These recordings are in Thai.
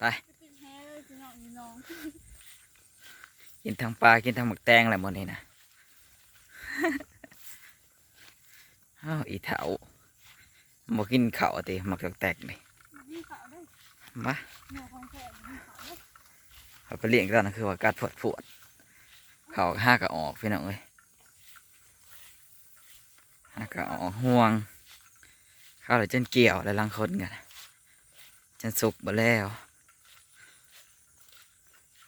ไปกินแห้เลยพี่น้องพี่น้องกินทั้งปลากินทั้งหมึกแตงอะไรหมดนี่นะอ้าวอีเถาบอกกินเข้าติหมักแตกๆนี่นี่ขาวด้วยมาหนูขาเอาไปเลี้ยงตอนนั้นคือว่ากัดปวดปวดเข่าห้ากะออกพี่น้องเอ้ยห้ากะออกห่วงเข้าเลยจนเกี่ยวแล้วลังคนกันจนสุกบ่แล้ว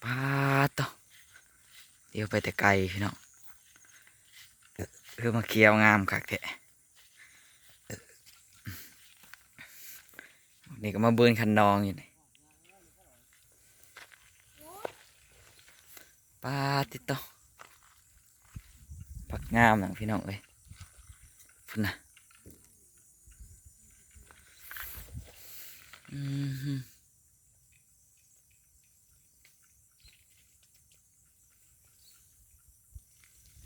ปาต่อเดี๋ยวไปแต่ไกลพี่น้องคือมาเคียวงามคักแท้นี่ก็มาเบืนคันนองอยู่นี่ปาติโตปักงามหนังพี่น้องเอ้ยพุ่นนะ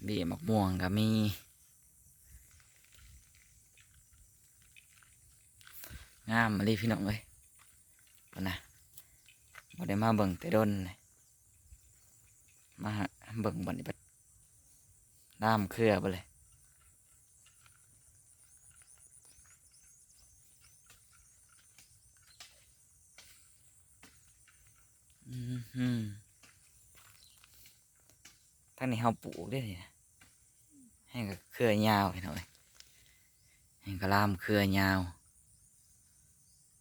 เบี้ยมักม่วงก็มีงามมาลีพี่น้องเอ้ยพุ่นะบ่ได้มาเบิ่งแต่ดนเลยมาเบิ่งบอนนี้บัดน้ำเครือไปเลยอืมทั้งนี้เฮาปลูกได้นี่นะ ให้กับเครือยาวพี่น้อยให้กับลามเครือยาว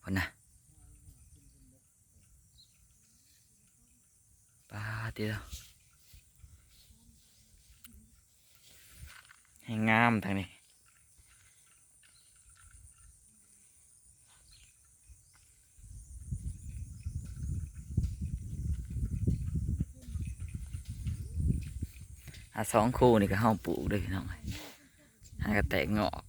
คนนะปลาดีแล้วให้งามทางนี้ อาสองคู่นี่ก็ห้องปลูกด้วยพี่น้องหากระแตกงอก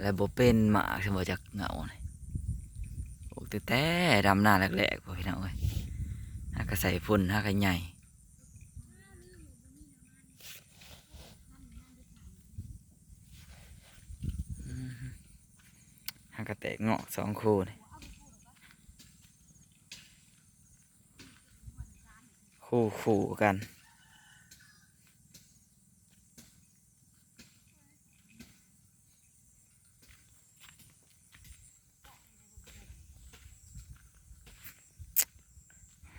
แล้วบ่เป็นหมากสมบูจากเงานี่ปลูกแต่แต่ดำหน้าแรกๆพี่น้องเอ้ยหากระใส่พุ่นหากระใหญ่อืมหากระแตกเงาะสองคู่นี่คู่คู่กัน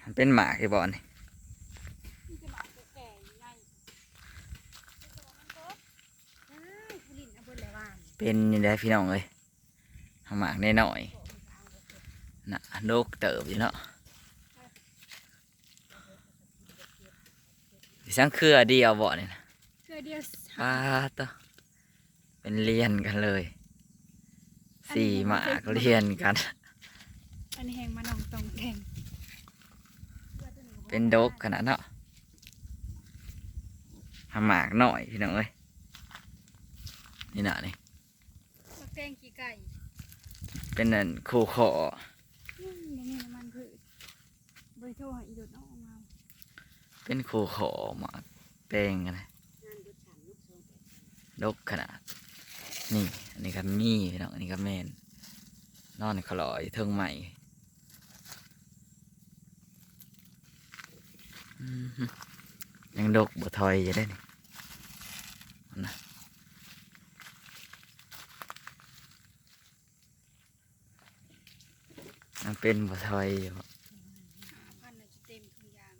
มันเป็นหมากที่บอลนี่นี่จะมาปลูกแก่ยังไงเอ้ยผู้ลินเอาเบิ่งเลยว่าเป็นอยังไงพี่น้องเอ้ยเอา หมากนหน่อยๆน่ะนกเติบอยู่เนาะดิฉันเครือเดียวบ่นี่นะเกลือเดียวป้าตวเป็นเรียนกันเลย สี่หมากเรียนกัน อันนี้แหงมาน้องตองแทงเป็นดกขนาดเนาะทำหมากหน่อยพี่น้องเอ้ยนี่น่ะนี่บักแตงกี่ไก่ เป็นนั่นคู่ขออืมบ่มีน้ำมันพืชบริโคให้อีโดดน้องออกมาเป็นคู่ขอมากแตงกันนะดกขนาด นี่อันนี้ก็มีพี่น้องอันนี้ก็แมนนอนขลอยเทิงใหม่ยังดกบ่ถอยอยู่ได้นี่นะ ยังเป็นบ่ถอยอยู่าพันน่ะจะเต็มทุงยาง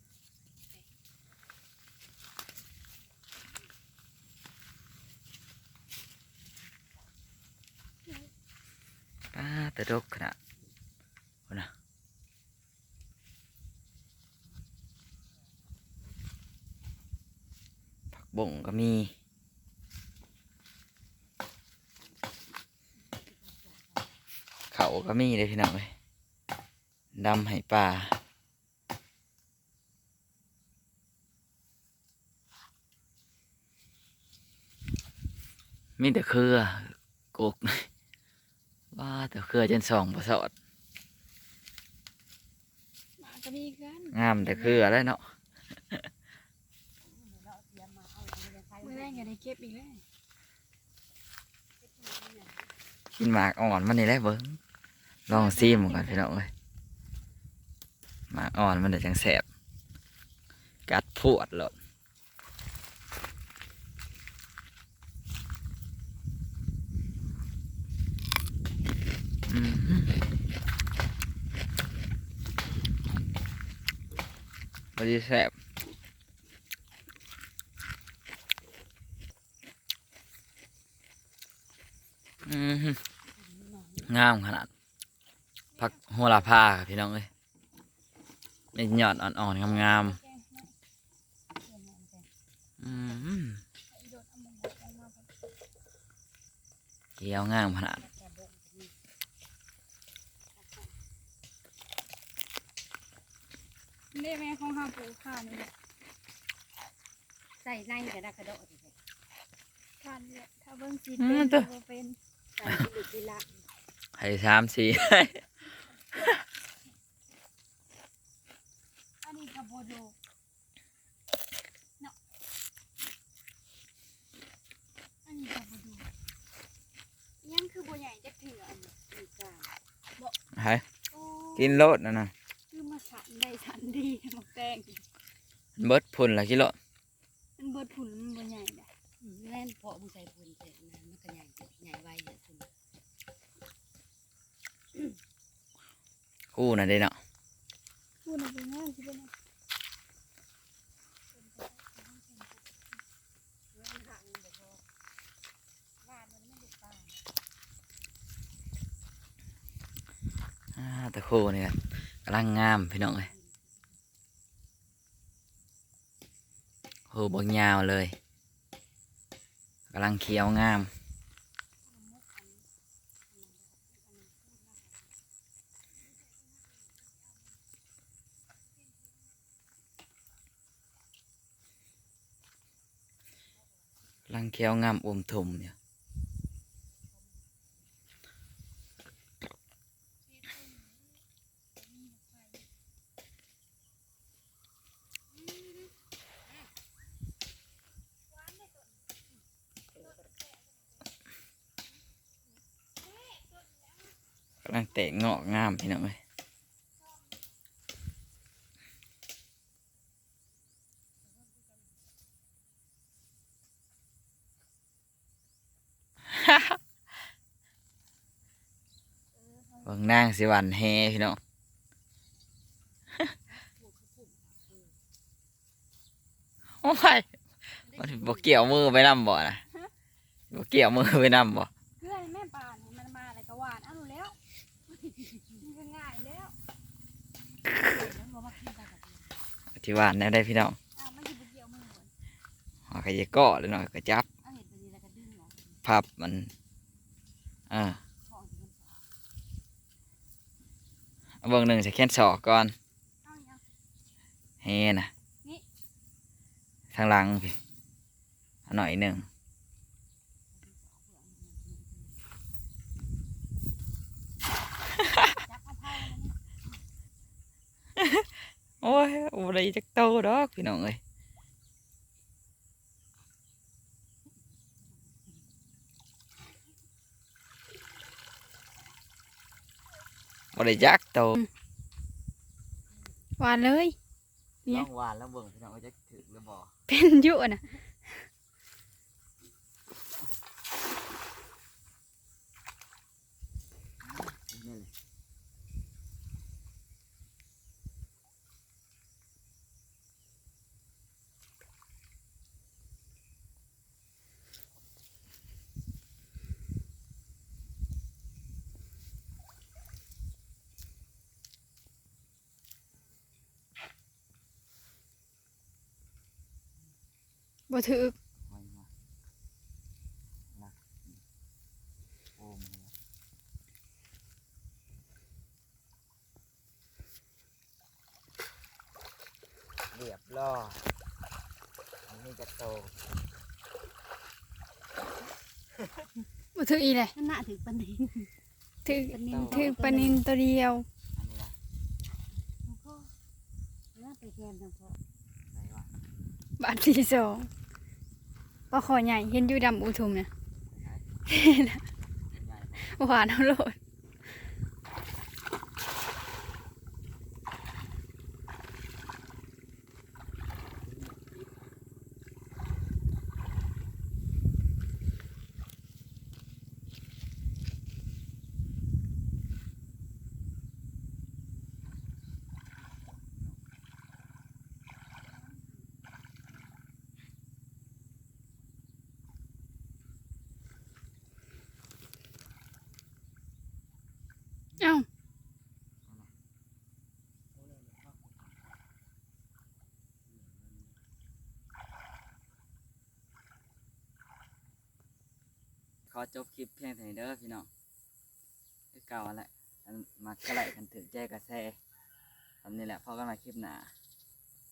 ป้าต่ดกขนาดนะผักบ่งก็มีเขาก็มีเลยพี่น้องเลย ดำให้ปลามีแต่เครือกกว่าแต่เครือจนสองประสอดหมาก็มีกันงามแต่เครือแล้วเนาะมื้อแรรงอย่าได้เก็บอีกเลยกินหมากอ่อนมันนี่แหละเบิ้งลองซีมก่อนพี่น้องเอ้ย หมากอ่อนมันเดี๋ยวจังแสบกัดพวดเลยอืมพอดีแสบอืมงามขนาดผักหระพาครับพี่น้องเอ้ย มีหยอดอ่อนๆงามๆอืมเกี๊ยวงามขนาดนี่แม่ของห้าปูข้านี่แหละใส่ในกระดากกระโดดข้านี่แหละถ้าเบิ่งสีเป็นก็บ่เป็นใส่ที่ลึกที่ละให้สามสี่ อันนี้กั บโบโดเนาะอันนี้กับโบโดยังคือโบใหญ่จะเถื่ออันนี้อีกาให้โอ้กินโลดนะนะคือมาสันได้สันดีหมกแดงเบิดพุ่นละกิโลมันเบิดผุนมันโบใหญ่ได้แล่นเพาะมึงใส่ปุ่นเสร็จนะมันก็ใหญ่ใหญ่ไวเยอะขึ้นคู่น่ะเด้เนาะ พูดอะไรง่ายสิเป็นไง อ่าแต่คู่นี่ครับกำลังงามพี่น้องเอ้ยโหบางยาวเลยกำลังเขียวงามลังเคี้ยวงามอมทุมเนี่ย กำลังเตะเงาะงามพี่น้องเอ้ยบิ่งนางสิวันแฮพี่น้องโอ้ยมันบ่เกี่ยวมือไปนำบ่นะบ่เกี่ยวมือไปนำบ่เพื่อนแม่ปานให้มันมาอะไรก็หวานเอ้าแล้ว มันก็ง่ายแล้ว แล้วมาขึ้นไปกับที่หวานแน่ได้พี่น้องอ้าวมันจะไปเกี่ยวมือเหมือนหอกระเยเก็เลยหน่อยก็จับเอาเห็ดไปดีแล้วก็ดึงออกพับมันเอ่าของที่มันเบิ่งหนึ่งจะแค่นศอกก่อนเอ้ายังเฮนะนี่ทางหลังพี่เอาหน่อยหนึ่ง จับเอาผ้ามันนี่ โอ้ยโอ้ได้จักโตดอกพี่น้องเอ้ยบ่ได้จักโตหวานเลย เนี่ลยองหวานแล้วเบิ่งพี่น้องว่าจะถึกหรือบ่ เป็นอยุ่นะ บ่ถือไว้มาลักโอมเลยเรียบร้อยอันนี้จะโตบ่ถืออีเลยนั่นน่ะถือปันนี้ถือปันนี้ถือปลานินตัวเดียว อันนี้ละแล้วก็น่าไปแกมทั้งพอไหนวะ บาทที่สองปปลาคอใหญ่เห็นอยู่ดำอุทุมเนี่ยหวานเอาโลด เอ้าขอจบคลิปเพียงเท่านี้เด้อพี่น้องคือเก่าแหละอันมากระไรกันถือแจกระแซทำนี่แหละพอกันมาคลิปหน้า